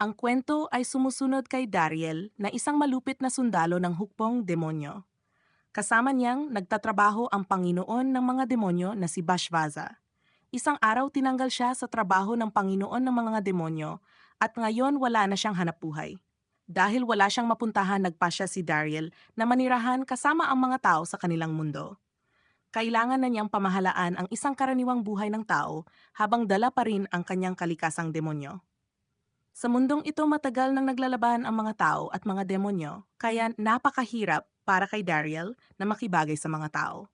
Ang kwento ay sumusunod kay Dariel na isang malupit na sundalo ng hukbong demonyo. Kasama niyang nagtatrabaho ang Panginoon ng mga demonyo na si Bashvaza. Isang araw tinanggal siya sa trabaho ng Panginoon ng mga demonyo at ngayon wala na siyang hanapbuhay. Dahil wala siyang mapuntahan nagpasya si Dariel na manirahan kasama ang mga tao sa kanilang mundo. Kailangan na niyang pamahalaan ang isang karaniwang buhay ng tao habang dala pa rin ang kanyang kalikasang demonyo. Sa mundong ito matagal nang naglalaban ang mga tao at mga demonyo, kaya napakahirap para kay Dariel na makibagay sa mga tao.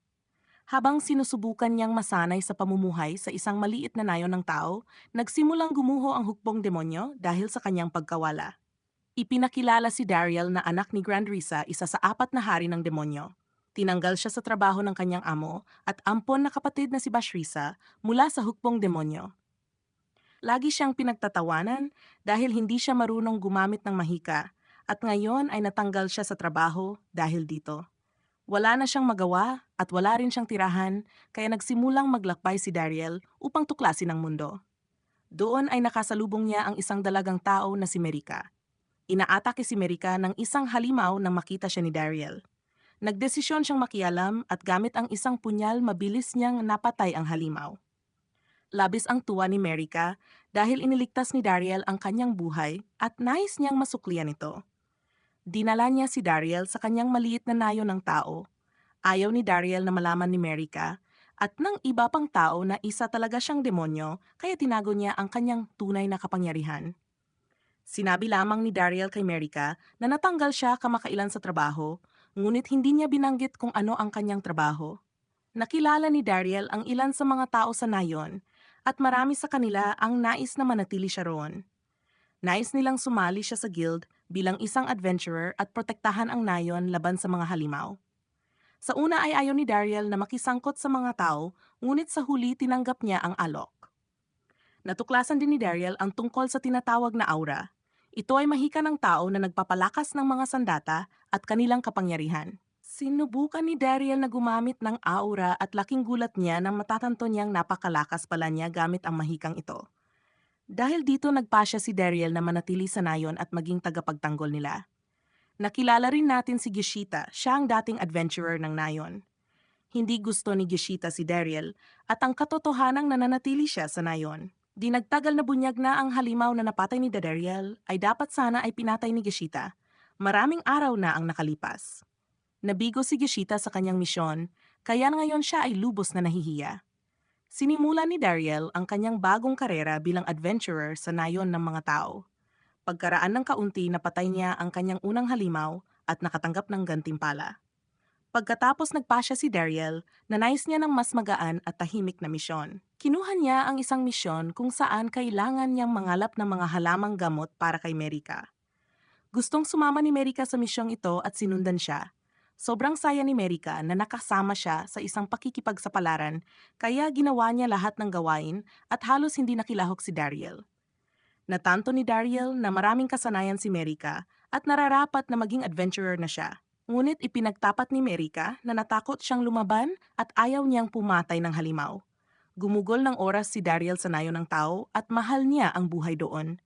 Habang sinusubukan niyang masanay sa pamumuhay sa isang maliit na nayon ng tao, nagsimulang gumuho ang hukbong demonyo dahil sa kanyang pagkawala. Ipinakilala si Dariel na anak ni Grand Risa, isa sa apat na hari ng demonyo. Tinanggal siya sa trabaho ng kanyang amo at ampon na kapatid na si Bashrisa mula sa hukbong demonyo. Lagi siyang pinagtatawanan dahil hindi siya marunong gumamit ng mahika at ngayon ay natanggal siya sa trabaho dahil dito. Wala na siyang magawa at wala rin siyang tirahan kaya nagsimulang maglakbay si Dariel upang tuklasin ang mundo. Doon ay nakasalubong niya ang isang dalagang tao na si Merika. Inaatake si Merika ng isang halimaw nang makita siya ni Dariel. Nagdesisyon siyang makialam at gamit ang isang punyal mabilis niyang napatay ang halimaw. Labis ang tuwa ni Merika dahil iniligtas ni Dariel ang kanyang buhay at nais niyang masuklian ito. Dinala niya si Dariel sa kanyang maliit na nayo ng tao. Ayaw ni Dariel na malaman ni Merika at ng iba pang tao na isa talaga siyang demonyo kaya tinago niya ang kanyang tunay na kapangyarihan. Sinabi lamang ni Dariel kay Merika na natanggal siya kamakailan sa trabaho, ngunit hindi niya binanggit kung ano ang kanyang trabaho. Nakilala ni Dariel ang ilan sa mga tao sa nayon at marami sa kanila ang nais na manatili siya roon. Nais nilang sumali siya sa guild bilang isang adventurer at protektahan ang nayon laban sa mga halimaw. Sa una ay ayaw ni Dariel na makisangkot sa mga tao, ngunit sa huli tinanggap niya ang alok. Natuklasan din ni Dariel ang tungkol sa tinatawag na aura. Ito ay mahika ng tao na nagpapalakas ng mga sandata at kanilang kapangyarihan. Sinubukan ni Dariel na gumamit ng aura at laking gulat niya nang matatanto niyang napakalakas pala niya gamit ang mahikang ito. Dahil dito nagpasya si Dariel na manatili sa nayon at maging tagapagtanggol nila. Nakilala rin natin si Gishita, siya ang dating adventurer ng nayon. Hindi gusto ni Gishita si Dariel at ang katotohanang nananatili siya sa nayon. Di nagtagal na bunyag na ang halimaw na napatay ni Dariel ay dapat sana ay pinatay ni Gishita. Maraming araw na ang nakalipas. Nabigo si Gishita sa kanyang misyon, kaya ngayon siya ay lubos na nahihiya. Sinimula ni Dariel ang kanyang bagong karera bilang adventurer sa nayon ng mga tao. Pagkaraan ng kaunti napatay niya ang kanyang unang halimaw at nakatanggap ng gantimpala. Pagkatapos nagpasya si Dariel, nanais niya ng mas magaan at tahimik na misyon. Kinuha niya ang isang misyon kung saan kailangan niyang mangalap ng mga halamang gamot para kay Merika. Gustong sumama ni Merika sa misyong ito at sinundan siya, Sobrang saya ni Merika na nakasama siya sa isang pakikipagsapalaran kaya ginawa niya lahat ng gawain at halos hindi nakilahok si Dariel. Natanto ni Dariel na maraming kasanayan si Merika at nararapat na maging adventurer na siya. Ngunit ipinagtapat ni Merika na natakot siyang lumaban at ayaw niyang pumatay ng halimaw. Gumugol ng oras si Dariel sa nayo ng tao at mahal niya ang buhay doon.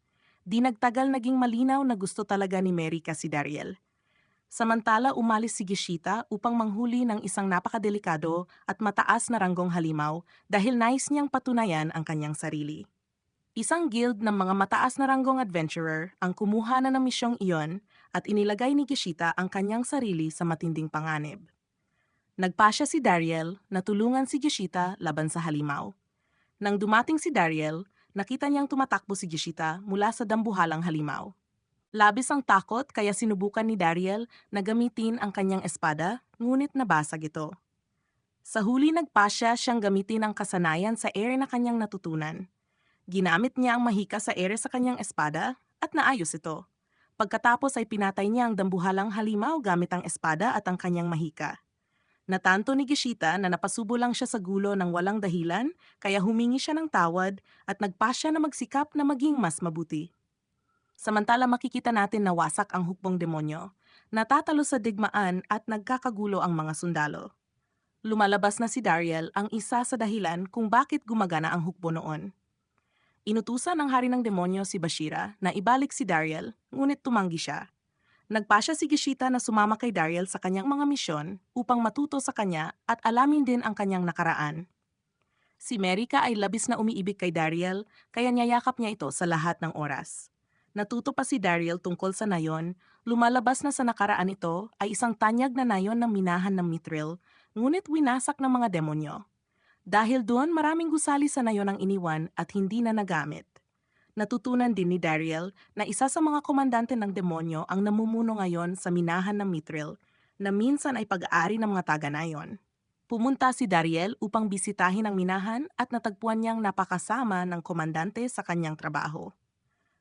Di nagtagal naging malinaw na gusto talaga ni Merika si Dariel Samantala umalis si Gishita upang manghuli ng isang napakadelikado at mataas na ranggong halimaw dahil nais niyang patunayan ang kanyang sarili. Isang guild ng mga mataas na ranggong adventurer ang kumuha na ng misyong iyon at inilagay ni Gishita ang kanyang sarili sa matinding panganib. Nagpasya si Dariel na tulungan si Gishita laban sa halimaw. Nang dumating si Dariel, nakita niyang tumatakbo si Gishita mula sa dambuhalang halimaw. Labis ang takot kaya sinubukan ni Dariel na gamitin ang kanyang espada, ngunit nabasag ito. Sa huli nagpasya siyang gamitin ang kasanayan sa ere na kanyang natutunan. Ginamit niya ang mahika sa ere sa kanyang espada at naayos ito. Pagkatapos ay pinatay niya ang dambuhalang halimaw gamit ang espada at ang kanyang mahika. Natanto ni Gishita na napasubo lang siya sa gulo ng walang dahilan, kaya humingi siya ng tawad at nagpasya na magsikap na maging mas mabuti. Samantala makikita natin na wasak ang hukbong demonyo, natatalo sa digmaan at nagkakagulo ang mga sundalo. Lumalabas na si Dariel ang isa sa dahilan kung bakit gumagana ang hukbo noon. Inutusan ng hari ng demonyo si Bashira na ibalik si Dariel, ngunit tumanggi siya. Nagpasya si Gishita na sumama kay Dariel sa kanyang mga misyon upang matuto sa kanya at alamin din ang kanyang nakaraan. Si Merika ay labis na umiibig kay Dariel kaya niyayakap niya ito sa lahat ng oras. Natuto pa si Dariel tungkol sa nayon, lumalabas na sa nakaraan ito ay isang tanyag na nayon ng minahan ng Mithril, ngunit winasak ng mga demonyo. Dahil doon maraming gusali sa nayon ang iniwan at hindi na nagamit. Natutunan din ni Dariel na isa sa mga komandante ng demonyo ang namumuno ngayon sa minahan ng Mithril na minsan ay pag-aari ng mga taga-nayon. Pumunta si Dariel upang bisitahin ang minahan at natagpuan niyang napakasama ng komandante sa kanyang trabaho.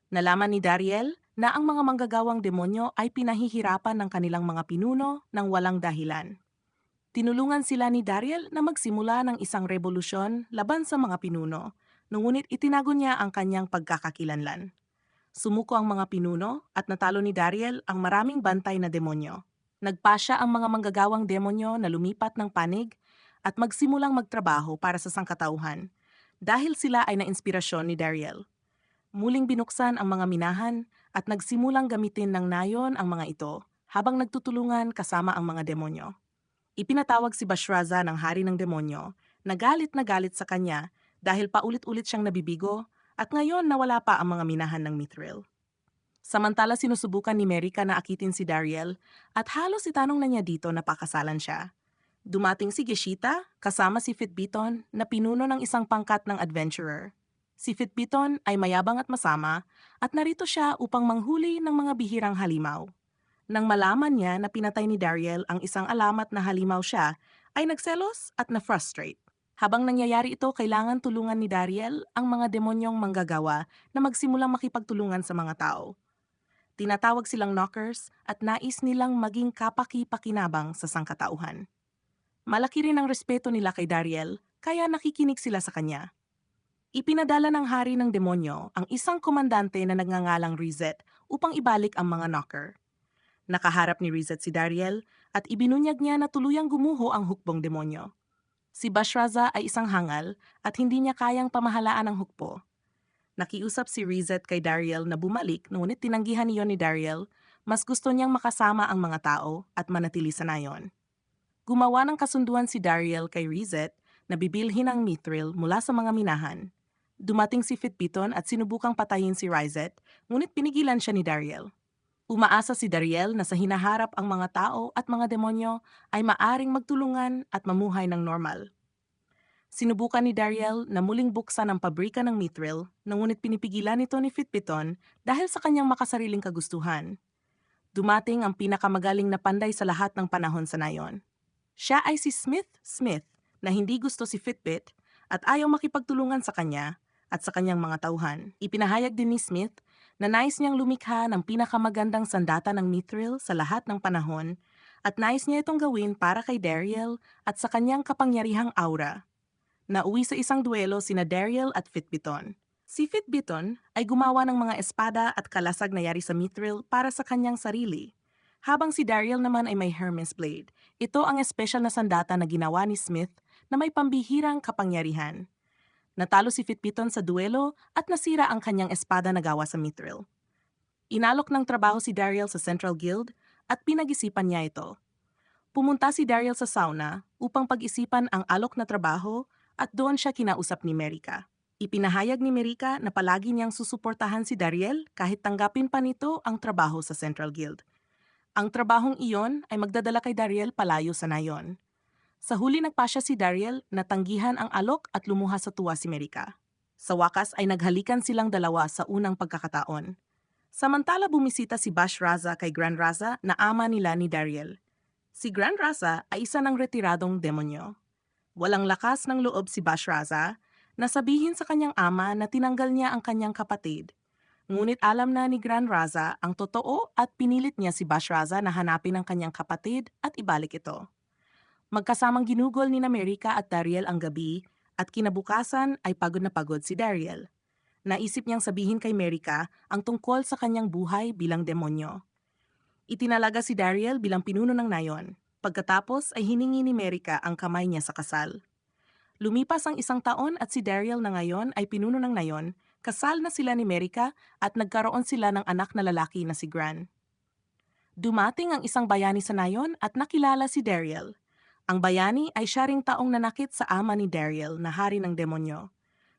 Nalaman ni Dariel na ang mga manggagawang demonyo ay pinahihirapan ng kanilang mga pinuno ng walang dahilan. Tinulungan sila ni Dariel na magsimula ng isang revolusyon laban sa mga pinuno, ngunit itinago niya ang kanyang pagkakakilanlan. Sumuko ang mga pinuno at natalo ni Dariel ang maraming bantay na demonyo. Nagpasya ang mga manggagawang demonyo na lumipat ng panig at magsimulang magtrabaho para sa sangkatauhan dahil sila ay nainspirasyon ni Dariel. Muling binuksan ang mga minahan at nagsimulang gamitin ng nayon ang mga ito habang nagtutulungan kasama ang mga demonyo. Ipinatawag si Bashraza ng hari ng demonyo na galit na galit sa kanya dahil paulit-ulit siyang nabibigo at ngayon nawala pa ang mga minahan ng Mithril. Samantala sinusubukan ni Merika na akitin si Dariel at halos itanong na niya dito na pakasalan siya. Dumating si Geshita kasama si Fitbiton na pinuno ng isang pangkat ng adventurer. Si Fitbiton ay mayabang at masama at narito siya upang manghuli ng mga bihirang halimaw. Nang malaman niya na pinatay ni Dariel ang isang alamat na halimaw siya, ay nagselos at na-frustrate. Habang nangyayari ito, kailangan tulungan ni Dariel ang mga demonyong manggagawa na magsimulang makipagtulungan sa mga tao. Tinatawag silang knockers at nais nilang maging kapaki-pakinabang sa sangkatauhan. Malaki rin ang respeto nila kay Dariel, kaya nakikinig sila sa kanya. Ipinadala ng hari ng demonyo ang isang komandante na nagngangalang Rizet upang ibalik ang mga knocker. Nakaharap ni Rizet si Dariel at ibinunyag niya na tuluyang gumuho ang hukbong demonyo. Si Bashraza ay isang hangal at hindi niya kayang pamahalaan ang hukbo. Nakiusap si Rizet kay Dariel na bumalik ngunit tinanggihan niyon ni Dariel, mas gusto niyang makasama ang mga tao at manatili sa nayon. Gumawa ng kasunduan si Dariel kay Rizet na bibilhin ang mithril mula sa mga minahan. Dumating si Fitbiton at sinubukang patayin si Rizet, ngunit pinigilan siya ni Dariel. Umaasa si Dariel na sa hinaharap ang mga tao at mga demonyo ay maaring magtulungan at mamuhay ng normal. Sinubukan ni Dariel na muling buksan ang pabrika ng Mithril, ngunit pinipigilan ito ni Fitbiton dahil sa kanyang makasariling kagustuhan. Dumating ang pinakamagaling na panday sa lahat ng panahon sa nayon. Siya ay si Smith Smith na hindi gusto si Fitbit at ayaw makipagtulungan sa kanya at sa kanyang mga tauhan. Ipinahayag din ni Smith na nais niyang lumikha ng pinakamagandang sandata ng Mithril sa lahat ng panahon at nais niya itong gawin para kay Dariel at sa kanyang kapangyarihang aura. Nauwi sa isang duelo sina Dariel at Fitbiton. Si Fitbiton ay gumawa ng mga espada at kalasag na yari sa Mithril para sa kanyang sarili. Habang si Dariel naman ay may Hermes Blade, ito ang espesyal na sandata na ginawa ni Smith na may pambihirang kapangyarihan. Natalo si Fitbiton sa duelo at nasira ang kanyang espada na gawa sa Mithril. Inalok ng trabaho si Dariel sa Central Guild at pinag-isipan niya ito. Pumunta si Dariel sa sauna upang pag-isipan ang alok na trabaho at doon siya kinausap ni Merika. Ipinahayag ni Merika na palagi niyang susuportahan si Dariel kahit tanggapin pa nito ang trabaho sa Central Guild. Ang trabahong iyon ay magdadala kay Dariel palayo sa nayon. Sa huli nagpasya si Dariel na tanggihan ang alok at lumuha sa tuwa si Merika. Sa wakas ay naghalikan silang dalawa sa unang pagkakataon. Samantala bumisita si Bash Raza kay Grand Raza na ama nila ni Dariel. Si Grand Raza ay isa ng retiradong demonyo. Walang lakas ng loob si Bash Raza na sabihin sa kanyang ama na tinanggal niya ang kanyang kapatid. Ngunit alam na ni Grand Raza ang totoo at pinilit niya si Bash Raza na hanapin ang kanyang kapatid at ibalik ito. Magkasamang ginugol ni America at Dariel ang gabi at kinabukasan ay pagod na pagod si Dariel. Naisip niyang sabihin kay America ang tungkol sa kanyang buhay bilang demonyo. Itinalaga si Dariel bilang pinuno ng nayon. Pagkatapos ay hiningi ni America ang kamay niya sa kasal. Lumipas ang isang taon at si Dariel na ngayon ay pinuno ng nayon, Kasal na sila ni Merika at nagkaroon sila ng anak na lalaki na si Gran. Dumating ang isang bayani sa nayon at nakilala si Dariel. Ang bayani ay siya ring taong nanakit sa ama ni Dariel na hari ng demonyo.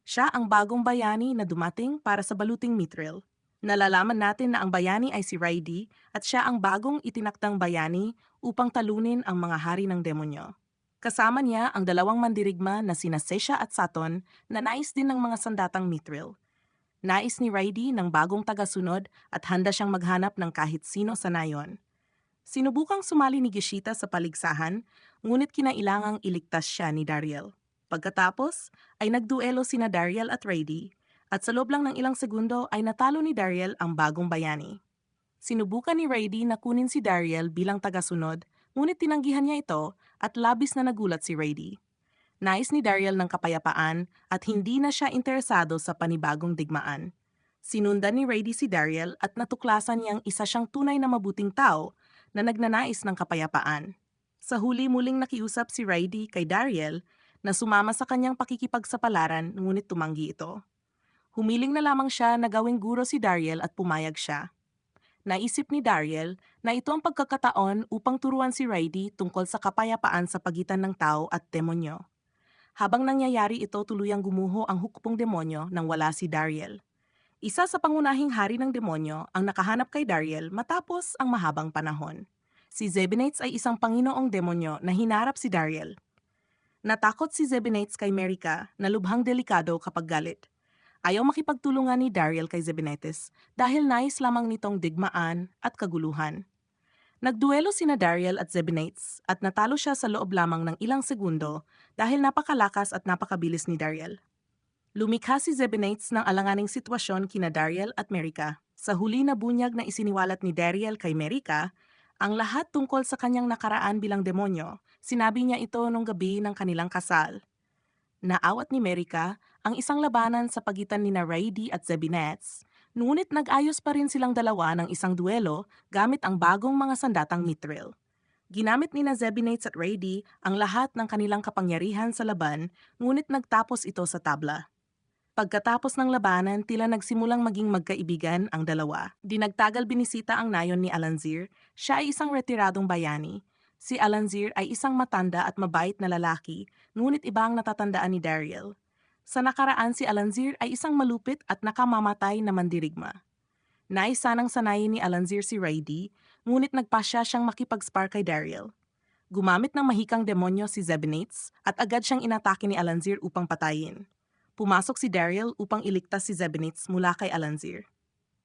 Siya ang bagong bayani na dumating para sa baluting Mithril. Nalalaman natin na ang bayani ay si Raidi at siya ang bagong itinakdang bayani upang talunin ang mga hari ng demonyo. Kasama niya ang dalawang mandirigma na sina Sesha at Saton na nais din ng mga sandatang Mithril. Nais ni Raidi ng bagong tagasunod at handa siyang maghanap ng kahit sino sa nayon. Sinubukang sumali ni Gishita sa paligsahan, ngunit kinailangang iligtas siya ni Dariel. Pagkatapos, ay nagduelo sina Dariel at Raidi, at sa loob lang ng ilang segundo ay natalo ni Dariel ang bagong bayani. Sinubukan ni Raidi na kunin si Dariel bilang tagasunod, ngunit tinanggihan niya ito at labis na nagulat si Raidi. Nais ni Dariel ng kapayapaan at hindi na siya interesado sa panibagong digmaan. Sinundan ni Rady si Dariel at natuklasan niyang isa siyang tunay na mabuting tao na nagnanais ng kapayapaan. Sa huli muling nakiusap si Rady kay Dariel na sumama sa kanyang pakikipagsapalaran ngunit tumanggi ito. Humiling na lamang siya na gawing guro si Dariel at pumayag siya. Naisip ni Dariel na ito ang pagkakataon upang turuan si Rady tungkol sa kapayapaan sa pagitan ng tao at demonyo. Habang nangyayari ito tuluyang gumuho ang hukpong demonyo nang wala si Dariel. Isa sa pangunahing hari ng demonyo ang nakahanap kay Dariel matapos ang mahabang panahon. Si Zebinates ay isang panginoong demonyo na hinarap si Dariel. Natakot si Zebinates kay Merika na lubhang delikado kapag galit. Ayaw makipagtulungan ni Dariel kay Zebinetes dahil nais lamang nitong digmaan at kaguluhan. Nagduelo sina Dariel at Zebinates at natalo siya sa loob lamang ng ilang segundo dahil napakalakas at napakabilis ni Dariel. Lumikha si Zebinates ng alanganing sitwasyon kina Dariel at Merika. Sa huli na bunyag na isiniwalat ni Dariel kay Merika, ang lahat tungkol sa kanyang nakaraan bilang demonyo, sinabi niya ito nung gabi ng kanilang kasal. Naawat ni Merika ang isang labanan sa pagitan ni na Raidy at Zebinates Ngunit nag-ayos pa rin silang dalawa ng isang duelo gamit ang bagong mga sandatang mithril. Ginamit ni na Zebinates at Rady ang lahat ng kanilang kapangyarihan sa laban, ngunit nagtapos ito sa tabla. Pagkatapos ng labanan, tila nagsimulang maging magkaibigan ang dalawa. Dinagtagal binisita ang nayon ni Alanzir. Siya ay isang retiradong bayani. Si Alanzir ay isang matanda at mabait na lalaki, ngunit iba ang natatandaan ni Dariel. Sa nakaraan si Alanzir ay isang malupit at nakamamatay na mandirigma. Nais sanang sanayin ni Alanzir si Raidy, ngunit nagpasya siyang makipag-spar kay Dariel. Gumamit ng mahikang demonyo si Zebinates at agad siyang inatake ni Alanzir upang patayin. Pumasok si Dariel upang iligtas si Zebinates mula kay Alanzir.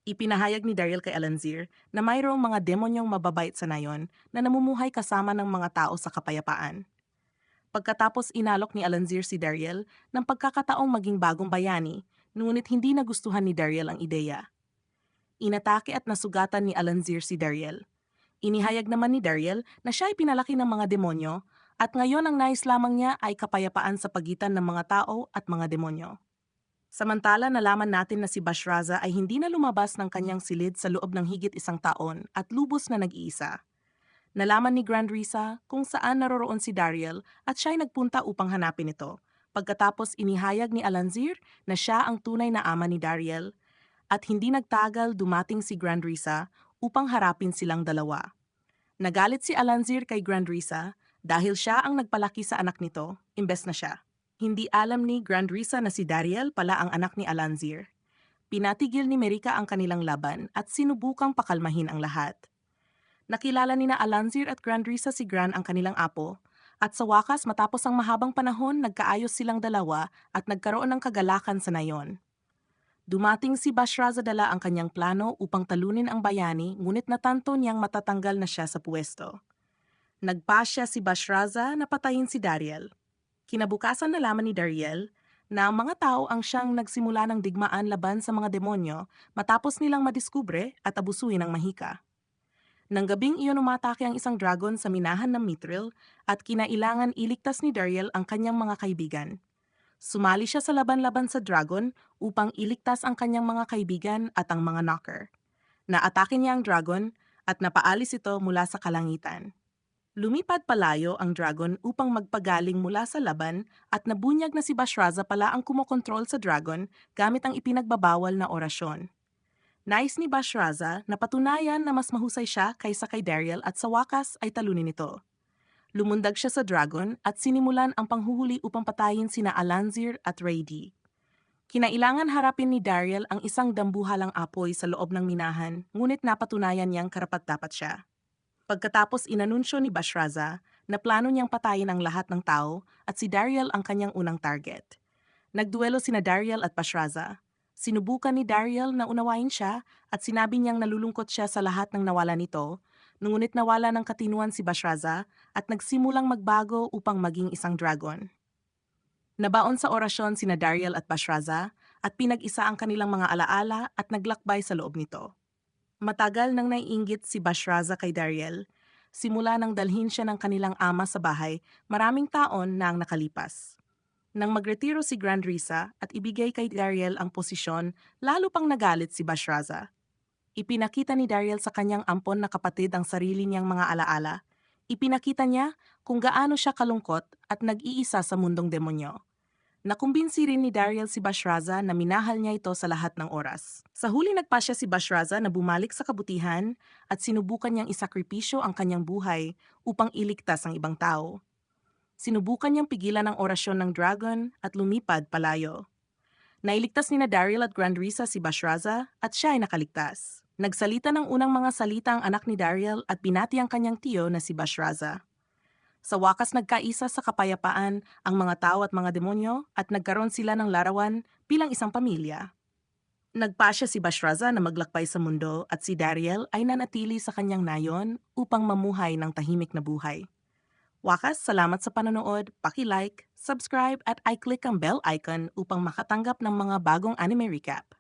Ipinahayag ni Dariel kay Alanzir na mayroong mga demonyong mababait sa nayon na namumuhay kasama ng mga tao sa kapayapaan. Pagkatapos inalok ni Alanzir si Dariel ng pagkakataong maging bagong bayani, ngunit hindi nagustuhan ni Dariel ang ideya. Inatake at nasugatan ni Alanzir si Dariel. Inihayag naman ni Dariel na siya ay pinalaki ng mga demonyo at ngayon ang nais lamang niya ay kapayapaan sa pagitan ng mga tao at mga demonyo. Samantala nalaman natin na si Bashraza ay hindi na lumabas ng kanyang silid sa loob ng higit isang taon at lubos na nag-iisa. Nalaman ni Grand Risa kung saan naroroon si Dariel at siya ay nagpunta upang hanapin ito. Pagkatapos inihayag ni Alanzir na siya ang tunay na ama ni Dariel at hindi nagtagal dumating si Grand Risa upang harapin silang dalawa. Nagalit si Alanzir kay Grand Risa dahil siya ang nagpalaki sa anak nito, imbes na siya. Hindi alam ni Grand Risa na si Dariel pala ang anak ni Alanzir. Pinatigil ni Merika ang kanilang laban at sinubukang pakalmahin ang lahat. Nakilala ni na Alanzir at Grand Risa si Gran ang kanilang apo, at sa wakas matapos ang mahabang panahon nagkaayos silang dalawa at nagkaroon ng kagalakan sa nayon. Dumating si Bashrazadala ang kanyang plano upang talunin ang bayani ngunit natanto niyang matatanggal na siya sa puwesto. Nagpasya si Bashraza na patayin si Dariel. Kinabukasan nalaman ni Dariel na ang mga tao ang siyang nagsimula ng digmaan laban sa mga demonyo matapos nilang madiskubre at abusuin ang mahika. Nang gabing iyon umatake ang isang dragon sa minahan ng Mithril at kinailangan iligtas ni Dariel ang kanyang mga kaibigan. Sumali siya sa laban-laban sa dragon upang iligtas ang kanyang mga kaibigan at ang mga knocker. Naatake niya ang dragon at napaalis ito mula sa kalangitan. Lumipad palayo ang dragon upang magpagaling mula sa laban at nabunyag na si Bashraza pala ang kumokontrol sa dragon gamit ang ipinagbabawal na orasyon. Nais ni Bashraza na patunayan na mas mahusay siya kaysa kay Dariel at sa wakas ay talunin ito. Lumundag siya sa dragon at sinimulan ang panghuhuli upang patayin sina Alanzir at Rady. Kinailangan harapin ni Dariel ang isang dambuhalang apoy sa loob ng minahan, ngunit napatunayan niyang karapat-dapat siya. Pagkatapos inanunsyo ni Bashraza na plano niyang patayin ang lahat ng tao at si Dariel ang kanyang unang target. Nagduelo sina Dariel at Bashraza. Sinubukan ni Dariel na unawain siya at sinabi niyang nalulungkot siya sa lahat ng nawala nito, ngunit nawala ng katinuan si Bashraza at nagsimulang magbago upang maging isang dragon. Nabaon sa orasyon sina Dariel at Bashraza at pinag-isa ang kanilang mga alaala at naglakbay sa loob nito. Matagal nang naiinggit si Bashraza kay Dariel. Simula nang dalhin siya ng kanilang ama sa bahay, maraming taon na ang nakalipas. Nang magretiro si Grand Risa at ibigay kay Dariel ang posisyon, lalo pang nagalit si Bashraza. Ipinakita ni Dariel sa kanyang ampon na kapatid ang sarili niyang mga alaala. Ipinakita niya kung gaano siya kalungkot at nag-iisa sa mundong demonyo. Nakumbinsi rin ni Dariel si Bashraza na minahal niya ito sa lahat ng oras. Sa huli nagpasya si Bashraza na bumalik sa kabutihan at sinubukan niyang isakripisyo ang kanyang buhay upang iligtas ang ibang tao. Sinubukan niyang pigilan ang orasyon ng dragon at lumipad palayo. Nailigtas ni na Dariel at Grand Risa si Bashraza at siya ay nakaligtas. Nagsalita ng unang mga salita ang anak ni Dariel at binati ang kanyang tiyo na si Bashraza. Sa wakas nagkaisa sa kapayapaan ang mga tao at mga demonyo at nagkaroon sila ng larawan bilang isang pamilya. Nagpasya si Bashraza na maglakbay sa mundo at si Dariel ay nanatili sa kanyang nayon upang mamuhay ng tahimik na buhay. Wakas, salamat sa panonood, paki-like, subscribe at i-click ang bell icon upang makatanggap ng mga bagong anime recap.